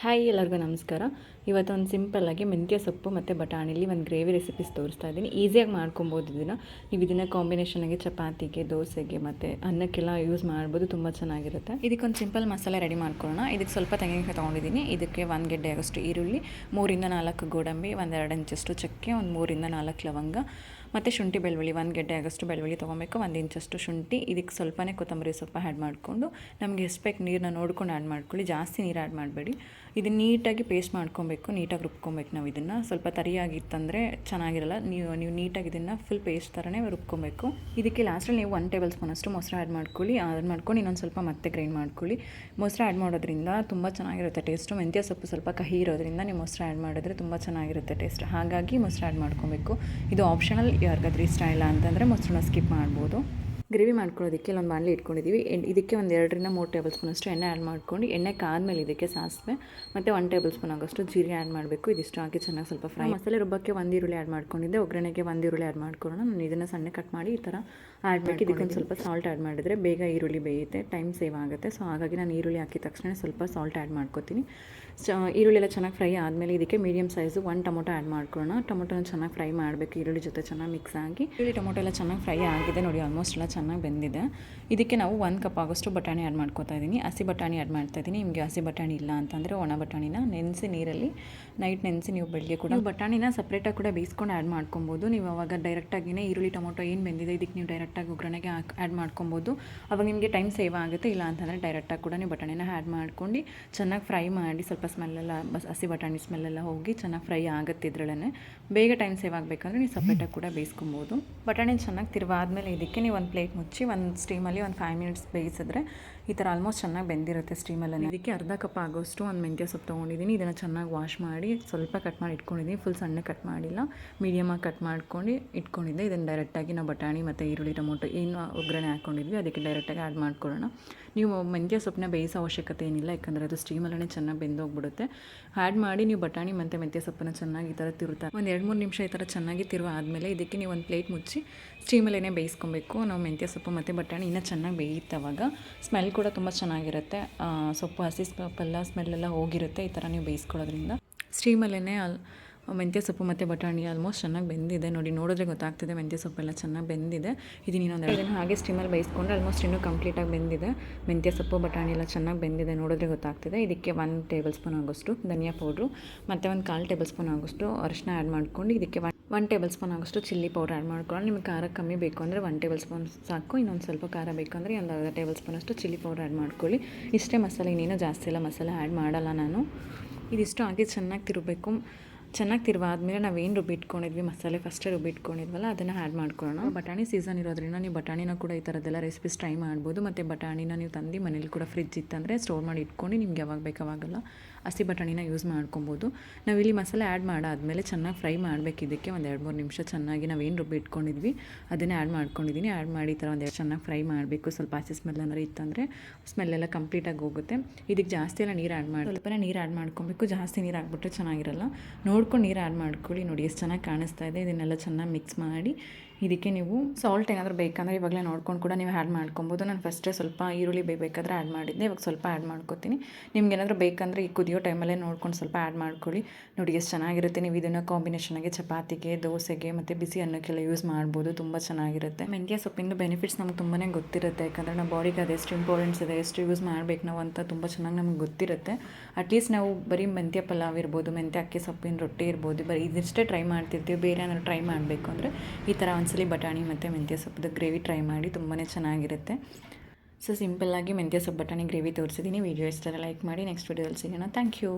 Hi ಎಲ್ಲರಿಗೂ ನಮಸ್ಕಾರ. ಇವತ್ತು ಒಂದು ಸಿಂಪಲ್ಲಾಗಿ ಮೆಂತ್ಯ ಸೊಪ್ಪು ಮತ್ತು ಬಟಾಣಿಲಿ ಒಂದು ಗ್ರೇವಿ ರೆಸಿಪೀಸ್ ತೋರಿಸ್ತಾ ಇದ್ದೀನಿ. ಈಸಿಯಾಗಿ ಮಾಡ್ಕೊಬೋದು ಇದನ್ನು. ನೀವು ಇದನ್ನು ಕಾಂಬಿನೇಷನಾಗಿ ಚಪಾತಿಗೆ, ದೋಸೆಗೆ ಮತ್ತು ಅನ್ನಕ್ಕೆಲ್ಲ ಯೂಸ್ ಮಾಡ್ಬೋದು. ತುಂಬ ಚೆನ್ನಾಗಿರುತ್ತೆ. ಇದಕ್ಕೊಂದು ಸಿಂಪಲ್ ಮಸಾಲೆ ರೆಡಿ ಮಾಡ್ಕೊಳ್ಳೋಣ. ಇದಕ್ಕೆ ಸ್ವಲ್ಪ ತೆಂಗಿನಕಾಯಿ ತೊಗೊಂಡಿದ್ದೀನಿ. ಇದಕ್ಕೆ ಒಂದು ಗೆಡ್ಡೆ ಆಗೋಷ್ಟು ಈರುಳ್ಳಿ, ಮೂರಿಂದ ನಾಲ್ಕು ಗೋಡಂಬಿ ಒಂದೆರಡು ಇಂಚಷ್ಟು ಚಕ್ಕೆ, ಒಂದು ಮೂರಿಂದ ನಾಲ್ಕು ಲವಂಗ ಮತ್ತು ಶುಂಠಿ ಬೆಳ್ಳುಳ್ಳಿ, ಒಂದು ಗೆಡ್ಡೆ ಆಗೋಷ್ಟು ಬೆಳ್ಳುಳ್ಳಿ ತೊಗೊಬೇಕು, ಒಂದು ಇಂಚಷ್ಟು ಶುಂಠಿ ಇದಕ್ಕೆ ಸ್ವಲ್ಪನೇ ಕೊತ್ತಂಬರಿ ಸೊಪ್ಪ ಆ್ಯಡ್ ಮಾಡಿಕೊಂಡು ನಮಗೆ ಎಷ್ಟು ಬೇಕು ನೀರನ್ನ ನೋಡ್ಕೊಂಡು ಆ್ಯಡ್ ಮಾಡ್ಕೊಳ್ಳಿ, ಜಾಸ್ತಿ ನೀರು ಆ್ಯಡ್ ಮಾಡಬೇಡಿ. ಇದು ನೀಟಾಗಿ ಪೇಸ್ಟ್ ಮಾಡ್ಕೊಬೇಕು, ನೀಟಾಗಿ ರುಬ್ಕೊಬೇಕು ನಾವು ಇದನ್ನು. ಸ್ವಲ್ಪ ತರಿಯಾಗಿತ್ತಂದರೆ ಚೆನ್ನಾಗಿರಲ್ಲ, ನೀವು ನೀವು ನೀಟಾಗಿ ಇದನ್ನು ಫುಲ್ ಪೇಸ್ಟ್ ಥರನೇ ರುಬ್ಕೊಬೇಕು. ಇದಕ್ಕೆ ಲಾಸ್ಟಲ್ಲಿ ನೀವು ಒನ್ ಟೇಬಲ್ ಸ್ಪೂನ್ ಅಷ್ಟು ಮೊಸರು ಆ್ಯಡ್ ಮಾಡ್ಕೊಳ್ಳಿ. ಆ್ಯಡ್ ಮಾಡ್ಕೊಂಡು ಇನ್ನೊಂದು ಸ್ವಲ್ಪ ಮತ್ತೆ ಗ್ರೈಂಡ್ ಮಾಡ್ಕೊಳ್ಳಿ. ಮೊಸರು ಆ್ಯಡ್ ಮಾಡೋದ್ರಿಂದ ತುಂಬ ಚೆನ್ನಾಗಿರುತ್ತೆ ಟೇಸ್ಟು ಮೆಂತ್ಯ ಸೊಪ್ಪು ಸ್ವಲ್ಪ ಕಹಿ ಇರೋದ್ರಿಂದ ನೀವು ಮೊಸರು ಆ್ಯಡ್ ಮಾಡಿದ್ರೆ ತುಂಬ ಚೆನ್ನಾಗಿರುತ್ತೆ ಟೇಸ್ಟ್ ಹಾಗಾಗಿ ಮೊಸರು ಆ್ಯಡ್ ಮಾಡ್ಕೊಬೇಕು. ಇದು ಆಪ್ಷನಲ್ ಯಾರಿಗಾದ್ರೂ ಇಷ್ಟ ಇಲ್ಲ ಅಂತಂದರೆ ಮೊಸರನ್ನ ಸ್ಕಿಪ್ ಮಾಡ್ಬೋದು. ಗ್ರೇವಿ ಮಾಡ್ಕೊಳ್ಳೋದಕ್ಕೆ ಇಲ್ಲೊಂದು ಬಾಣಲಿ ಇಟ್ಕೊಂಡಿದ್ದೀವಿ. ಎಂಡ್ ಇದಕ್ಕೆ ಒಂದು ಎರಡರಿಂದ ಮೂರು ಟೇಬಲ್ ಸ್ಪೂನ್ ಅಷ್ಟು ಎಣ್ಣೆ ಆ್ಯಡ್ ಮಾಡ್ಕೊಂಡು ಎಣ್ಣೆ ಕಾದ್ಮೇಲೆ ಇದಕ್ಕೆ ಸಾಸಿವೆ ಮತ್ತು ಒನ್ ಟೇಬಲ್ ಸ್ಪೂನ್ ಆಗೋಷ್ಟು ಜೀರಿಗೆ ಆ್ಯಡ್ ಮಾಡಬೇಕು. ಇದಿಷ್ಟು ಹಾಕಿ ಚೆನ್ನಾಗಿ ಸ್ವಲ್ಪ ಫ್ರೈ ಮಸಾಲೆ ರುಬ್ಬಕ್ಕೆ ಒಂದು ಈರುಳ್ಳಿ ಆ್ಯಡ್ ಮಾಡ್ಕೊಂಡಿದ್ದೆ. ಒಗ್ಗರಣೆಗೆ ಒಂದು ಈರುಳ್ಳಿ ಆ್ಯಡ್ ಮಾಡ್ಕೊಳ್ಳೋಣ. ನಾನು ಇದನ್ನು ಸಣ್ಣ ಕಟ್ ಮಾಡಿ ಈ ಥರ ಆ್ಯಡ್ ಮಾಡಿ ಇದಕ್ಕೊಂದು ಸ್ವಲ್ಪ ಸಾಲ್ಟ್ ಆ್ಯಡ್ ಮಾಡಿದರೆ ಬೇಗ ಈರುಳ್ಳಿ ಬೇಯುತ್ತೆ. ಟೈಮ್ ಸೇವ್ ಆಗುತ್ತೆ. ಸೊ ಹಾಗಾಗಿ ನಾನು ಈರುಳ್ಳಿ ಹಾಕಿದ ತಕ್ಷಣ ಸ್ವಲ್ಪ ಸಾಲ್ಟ್ ಆ್ಯಡ್ ಮಾಡ್ಕೊತೀನಿ. ಈರುಳ್ಳಿ ಎಲ್ಲ ಚೆನ್ನಾಗಿ ಫ್ರೈ ಆದಮೇಲೆ ಇದಕ್ಕೆ medium size one tomato add ಮಾಡ್ಕೊಳ್ಳೋಣ. ಟೊಮೊಟೊನ ಚೆನ್ನಾಗಿ ಫ್ರೈ ಮಾಡಬೇಕು. ಈರುಳ್ಳಿ ಜೊತೆ ಚೆನ್ನಾಗಿ ಮಿಕ್ಸ್ ಆಗಿ. ಈರುಳ್ಳಿ ಟೊಮೊಟೊ ಎಲ್ಲ ಚೆನ್ನಾಗಿ ಫ್ರೈ ಆಗಿದೆ ನೋಡಿ ಆಲ್ಮೋಸ್ಟ್ ಎಲ್ಲ ಚೆನ್ನಾಗಿ ಬೆಂದಿದೆ. ಇದಕ್ಕೆ ನಾವು ಒಂದು ಕಪ್ ಆಗೋಷ್ಟು ಬಟಾಣಿ ಆ್ಯಡ್ ಮಾಡ್ಕೋತಾ ಇದ್ದೀನಿ ಹಸಿ ಬಟಾಣಿ ಆ್ಯಡ್ ಮಾಡ್ತಾ ಇದ್ದೀನಿ ನಿಮಗೆ ಹಸಿ ಬಟಾಣಿ ಇಲ್ಲ ಅಂತಂದರೆ ಒಣ ಬಟಾಣಿನ ನೆನೆಸಿ ನೀರಲ್ಲಿ ನೈಟ್ ನೆನೆಸಿ ನೀವು ಬೆಳಗ್ಗೆ ಕೂಡ ಬಟಾಣಿನ ಸಪ್ರೇಟಾಗಿ ಕೂಡ ಬೇಯಿಸ್ಕೊಂಡು ಆ್ಯಡ್ ಮಾಡ್ಕೊಬೋದು. ನೀವು ಅವಾಗ ಡೈರೆಕ್ಟಾಗಿನೇ ಈರುಳ್ಳಿ, ಟೊಮೊಟೊ ಏನು ಬೆಂದಿದೆ ಇದಕ್ಕೆ ನೀವು ಡೈರೆಕ್ಟಾಗಿ ಒಗ್ಗರಣೆಗೆ ಆ್ಯಡ್ ಮಾಡ್ಕೊಬೋದು. ಅವಾಗ ನಿಮಗೆ ಟೈಮ್ ಸೇವ್ ಆಗುತ್ತೆ. ಇಲ್ಲ ಅಂತಂದರೆ ಡೈರೆಕ್ಟಾಗಿ ಕೂಡ ನೀವು ಬಟಾಣಿನ ಆ್ಯಡ್ ಮಾಡ್ಕೊಂಡು ಚೆನ್ನಾಗಿ ಫ್ರೈ ಮಾಡಿ ಸ್ವಲ್ಪ ಸ್ಮೆಲ್ಲೆಲ್ಲ ಬಸ್ ಹಸಿ ಬಟಾಣಿ ಸ್ಮೆಲ್ಲೆಲ್ಲ ಹೋಗಿ ಚೆನ್ನಾಗಿ ಫ್ರೈ ಆಗುತ್ತೆ ಇದ್ರಲ್ಲೇ ಬೇಗ ಟೈಮ್ ಸೇವ್ ಆಗಬೇಕಂದ್ರೆ ನೀವು ಸಪ್ರೇಟಾಗಿ ಕೂಡ ಬೇಯಿಸ್ಕೊಬೋದು. ಬಟಾಣಿ ಚೆನ್ನಾಗಿ ತಿರುವಾದ್ಮೇಲೆ ಇದಕ್ಕೆ ನೀವು ಒಂದು ಪ್ಲೇಟ್ ಮುಚ್ಚಿ ಒಂದು ಸ್ಟೀಮಲ್ಲಿ ಒಂದು ಫೈವ್ ಮಿನಿಟ್ಸ್ ಬೇಯಿಸಿದ್ರೆ ಈ ಥರ ಆಲ್ಮೋಸ್ಟ್ ಚೆನ್ನಾಗಿ ಬೆಂದಿರುತ್ತೆ ಸ್ಟೀಮಲ್ಲಿ. ಇದಕ್ಕೆ ಅರ್ಧ ಕಪ್ ಆಗೋಷ್ಟು ಒಂದು ಮೆಂತ್ಯ ಸೊಪ್ಪು ತೊಗೊಂಡಿದ್ದೀನಿ ಇದನ್ನು ಚೆನ್ನಾಗಿ ವಾಶ್ ಮಾಡಿ ಸ್ವಲ್ಪ ಕಟ್ ಮಾಡಿ ಇಟ್ಕೊಂಡಿದ್ದೀನಿ ಫುಲ್ ಸಣ್ಣ ಕಟ್ ಮಾಡಿಲ್ಲ. ಮೀಡಿಯಮಾಗಿ ಕಟ್ ಮಾಡ್ಕೊಂಡು ಇಟ್ಕೊಂಡಿದ್ದೆ. ಇದನ್ನು ಡೈರೆಕ್ಟಾಗಿ ನಾವು ಬಟಾಣಿ ಮತ್ತು ಈರುಳ್ಳಿ, ಟೊಮೊಟೊ ಏನು ಒಗ್ಗರಣೆ ಹಾಕ್ಕೊಂಡಿದ್ವಿ ಅದಕ್ಕೆ ಡೈರೆಕ್ಟಾಗಿ ಆ್ಯಡ್ ಮಾಡ್ಕೊಳ್ಳೋಣ. ನೀವು ಮೆಂತ್ಯ ಸೊಪ್ಪನ್ನ ಬೇಯಿಸೋ ಅವಶ್ಯಕತೆ ಏನಿಲ್ಲ. ಯಾಕಂದರೆ ಅದು ಸ್ಟೀಮಲ್ಲೇ ಚೆನ್ನಾಗಿ ಬೆಂದೋಗ್ಬಿಡುತ್ತೆ. ಆ್ಯಡ್ ಮಾಡಿ ನೀವು ಬಟಾಣಿ ಮತ್ತು ಮೆಂತ್ಯ ಸೊಪ್ಪನ್ನ ಚೆನ್ನಾಗಿ ಈ ಥರ ತಿರುತ್ತಾ ಒಂದು ಎರಡು ಮೂರು ನಿಮಿಷ ಈ ಥರ ಚೆನ್ನಾಗಿ ತಿರುವ ಆದಮೇಲೆ ಇದಕ್ಕೆ ನೀವು ಒಂದು ಪ್ಲೇಟ್ ಮುಚ್ಚಿ ಸ್ಟೀಮಲ್ಲೇ ಬೇಯಿಸ್ಕೊಬೇಕು. ನಾವು ಮೆಂತ್ಯ ಸೊಪ್ಪು ಮತ್ತು ಬಟಾಣಿ ಇನ್ನೂ ಚೆನ್ನಾಗಿ ಬೇಯುತ್ತೆ ಅವಾಗ ಸ್ಮೆಲ್ ಕೂಡ ತುಂಬ ಚೆನ್ನಾಗಿರುತ್ತೆ. ಸೊಪ್ಪು, ಹಸಿ ಸೊಪ್ಪೆಲ್ಲ ಸ್ಮೆಲ್ಲೆಲ್ಲ ಹೋಗಿರುತ್ತೆ ಈ ಥರ ನೀವು ಬೇಯಿಸ್ಕೊಳ್ಳೋದ್ರಿಂದ. ಸ್ಟೀಮಲ್ಲೇ ಅಲ್ಲಿ ಮೆಂತ್ಯ ಸೊಪ್ಪು ಮತ್ತು ಬಟಾಣಿ ಆಲ್ಮೋಸ್ಟ್ ಚೆನ್ನಾಗಿ ಬೆಂದಿದೆ. ನೋಡಿ, ನೋಡಿದ್ರೆ ಗೊತ್ತಾಗ್ತಿದೆ ಮೆಂತ್ಯ ಸೊಪ್ಪೆಲ್ಲ ಚೆನ್ನಾಗಿ ಬೆಂದಿದೆ. ಇದನ್ನ ಇನ್ನೊಂದು ಇದನ್ನು ಹಾಗೆ ಸ್ಟೀಮಲ್ಲಿ ಬೇಯಿಸ್ಕೊಂಡು ಆಲ್ಮೋಸ್ಟ್ ಇನ್ನೂ ಕಂಪ್ಲೀಟಾಗಿ ಬೆಂದಿದೆ. ಮೆಂತ್ಯ ಸೊಪ್ಪು, ಬಟಾಣಿ ಎಲ್ಲ ಚೆನ್ನಾಗಿ ಬೆಂದಿದೆ ನೋಡಿದ್ರೆ ಗೊತ್ತಾಗ್ತಿದೆ. ಇದಕ್ಕೆ ಒನ್ ಟೇಬಲ್ ಸ್ಪೂನ್ ಆಗೋಷ್ಟು ಧನಿಯಾ ಪೌಡ್ರು ಮತ್ತು ಒಂದು ಕಾಲು ಟೇಬಲ್ ಸ್ಪೂನ್ ಆಗೋಷ್ಟು ಅರಿಶಿನ ಆ್ಯಡ್ ಮಾಡ್ಕೊಂಡು ಇದಕ್ಕೆ ಒನ್ ಟೇಬಲ್ ಸ್ಪೂನ್ ಆಗೋಷ್ಟು ಚಿಲ್ಲಿ ಪೌಡರ್ ಆ್ಯಡ್ ಮಾಡ್ಕೊಳ್ಳೋಣ. ನಿಮಗೆ ಖಾರ ಕಮ್ಮಿ ಬೇಕು ಅಂದರೆ ಒನ್ ಟೇಬಲ್ ಸ್ಪೂನ್ ಸಾಕು. ಇನ್ನೊಂದು ಸ್ವಲ್ಪ ಖಾರ ಬೇಕಂದರೆ ಒಂದು ಅರ್ಧ ಟೇಬಲ್ ಸ್ಪೂನ್ ಅಷ್ಟು ಚಿಲ್ಲಿ ಪೌಡರ್ ಆ್ಯಡ್ ಮಾಡ್ಕೊಳ್ಳಿ. ಇಷ್ಟೇ ಮಸಾಲೆ ಇನ್ನೇನು ಜಾಸ್ತಿ ಎಲ್ಲ ಮಸಾಲೆ ಆ್ಯಡ್ ಮಾಡಲ್ಲ ನಾನು. ಇದಿಷ್ಟು ಹಾಕಿ ಚೆನ್ನಾಗಿ ತಿರುಗಬೇಕು ಚೆನ್ನಾಗಿ ತಿರುವಾದ್ಮೇಲೆ ನಾವೇನು ರುಬ್ಬಿಟ್ಕೊಂಡಿದ್ವಿ ಮಸಾಲೆ ಫಸ್ಟೇ ರುಬ್ಬಿಟ್ಕೊಂಡಿದ್ವಲ್ಲ ಅದನ್ನು ಆ್ಯಡ್ ಮಾಡ್ಕೊಳ್ಳೋಣ. ಬಟಾಣಿ ಸೀಸನ್ ಇರೋದ್ರಿಂದ ನೀವು ಬಟಾಣಿನ ಕೂಡ ಈ ಥರದ್ದೆಲ್ಲ ರೆಸಿಪೀಸ್ ಟ್ರೈ ಮಾಡ್ಬೋದು. ಮತ್ತು ಬಟಾಣಿನ ನೀವು ತಂದು ಮನೇಲಿ ಕೂಡ ಫ್ರಿಜ್ ಇತ್ತಂದರೆ ಸ್ಟೋರ್ ಮಾಡಿ ಇಟ್ಕೊಂಡು ನಿಮ್ಗೆ ಯಾವಾಗ ಬೇಕಾವಾಗಲ್ಲ ಹಸಿ ಬಟಾಣಿನ ಯೂಸ್ ಮಾಡ್ಕೊಬೋದು. ನಾವಿಲ್ಲಿ ಮಸಾಲೆ ಆ್ಯಡ್ ಮಾಡಾದಮೇಲೆ ಚೆನ್ನಾಗಿ ಫ್ರೈ ಮಾಡಬೇಕು. ಇದಕ್ಕೆ ಒಂದು ಎರಡು ಮೂರು ನಿಮಿಷ ಚೆನ್ನಾಗಿ ನಾವೇನು ರುಬ್ಬಿ ಇಟ್ಕೊಂಡಿದ್ವಿ, ಅದನ್ನೇ ಆ್ಯಡ್ ಮಾಡ್ಕೊಂಡಿದ್ದೀನಿ ಆ್ಯಡ್ ಮಾಡಿ ಈ ಥರ ಒಂದು ಚೆನ್ನಾಗಿ ಫ್ರೈ ಮಾಡಬೇಕು. ಸ್ವಲ್ಪ ಹಸಿ ಸ್ಮೆಲ್ ಏನಾರು ಇತ್ತಂದರೆ ಸ್ಮೆಲ್ಲೆಲ್ಲ ಕಂಪ್ಲೀಟಾಗಿ ಹೋಗುತ್ತೆ. ಇದಕ್ಕೆ ಜಾಸ್ತಿ ಎಲ್ಲ ನೀರು ಆ್ಯಡ್ ಮಾಡಿ ಸ್ವಲ್ಪನೇ ನೀರು ಆ್ಯಡ್ ಮಾಡ್ಕೊಬೇಕು. ಜಾಸ್ತಿ ನೀರು ಹಾಕ್ಬಿಟ್ರೆ ಚೆನ್ನಾಗಿರಲ್ಲ. ನೋಡ್ಕೊಂಡು ನೀರು ಆ್ಯಡ್ ಮಾಡ್ಕೊಳ್ಳಿ ನೋಡಿ ಎಷ್ಟು ಚೆನ್ನಾಗಿ ಕಾಣಿಸ್ತಾ ಇದೆ. ಇದನ್ನೆಲ್ಲ ಚೆನ್ನಾಗಿ ಮಿಕ್ಸ್ ಮಾಡಿ ಇದಕ್ಕೆ ನೀವು ಸಾಲ್ಟ್ ಏನಾದರೂ ಬೇಕಂದರೆ ಇವಾಗಲೇ ನೋಡ್ಕೊಂಡು ಕೂಡ ನೀವು ಆ್ಯಡ್ ಮಾಡ್ಕೊಬೋದು. ನಾನು ಫಸ್ಟೇ ಸ್ವಲ್ಪ ಈರುಳ್ಳಿ ಬೇಕಾದರೆ ಆ್ಯಡ್ ಮಾಡಿದ್ದೆ. ಇವಾಗ ಸ್ವಲ್ಪ ಆ್ಯಡ್ ಮಾಡ್ಕೊತೀನಿ. ನಿಮ್ಗೆ ಏನಾದರೂ ಬೇಕಂದರೆ ಈ ಕುದಿಯೋ ಟೈಮಲ್ಲೇ ನೋಡ್ಕೊಂಡು ಸ್ವಲ್ಪ ಆ್ಯಡ್ ಮಾಡ್ಕೊಳ್ಳಿ. ನೋಡಿ ಎಷ್ಟು ಚೆನ್ನಾಗಿರುತ್ತೆ. ನೀವು ಇದನ್ನು ಕಾಂಬಿನೇಷನಾಗಿ ಚಪಾತಿಗೆ, ದೋಸೆಗೆ ಮತ್ತು ಬಿಸಿ ಅನ್ನಕ್ಕೆಲ್ಲ ಯೂಸ್ ಮಾಡ್ಬೋದು. ತುಂಬ ಚೆನ್ನಾಗಿರುತ್ತೆ. ಮೆಂತ್ಯ ಸೊಪ್ಪಿಂದು ಬೆನಿಫಿಟ್ಸ್ ನಮ್ಗೆ ತುಂಬಾ ಗೊತ್ತಿರುತ್ತೆ. ಯಾಕಂದರೆ ನಮ್ಮ ಬಾಡಿಗೆ ಅದೆಷ್ಟು ಇಂಪಾರ್ಟೆನ್ಸ್ ಇದೆ, ಎಷ್ಟು ಯೂಸ್ ಮಾಡಬೇಕು ನಾವು ಅಂತ ತುಂಬ ಚೆನ್ನಾಗಿ ನಮ್ಗೆ ಗೊತ್ತಿರುತ್ತೆ. ಅಟ್ಲೀಸ್ಟ್ ನಾವು ಬರೀ ಮೆಂತ್ಯ ಪಲಾವ್ ಇರ್ಬೋದು, ಮೆಂತ್ಯ ಅಕ್ಕಿ ಸೊಪ್ಪಿನ ರೊಟ್ಟಿ ಇರ್ಬೋದು. ಬರೀ ಇದಿಷ್ಟೇ ಟ್ರೈ ಮಾಡ್ತಿರ್ತೀವಿ. ಬೇರೆ ಏನಾದ್ರು ಟ್ರೈ ಮಾಡಬೇಕು ಅಂದರೆ ಈ ಥರ ಒಂದ್ಸಲಿ ಬಟಾಣಿ ಮತ್ತು ಮೆಂತ್ಯ ಸೊಪ್ಪದ ಗ್ರೇವಿ ಟ್ರೈ ಮಾಡಿ ತುಂಬಾ ಚೆನ್ನಾಗಿರುತ್ತೆ. ಸೊ ಸಿಂಪಲ್ಲಾಗಿ ಮೆಂತ್ಯ ಸೊಪ್ಪು ಬಟಾಣಿ ಗ್ರೇವಿ ತೋರಿಸಿದ್ದೀನಿ ವೀಡಿಯೋ ಇಷ್ಟ ಲೈಕ್ ಮಾಡಿ. ನೆಕ್ಸ್ಟ್ ವೀಡಿಯೋದಲ್ಲಿ ಸಿಗೋಣ. Thank you.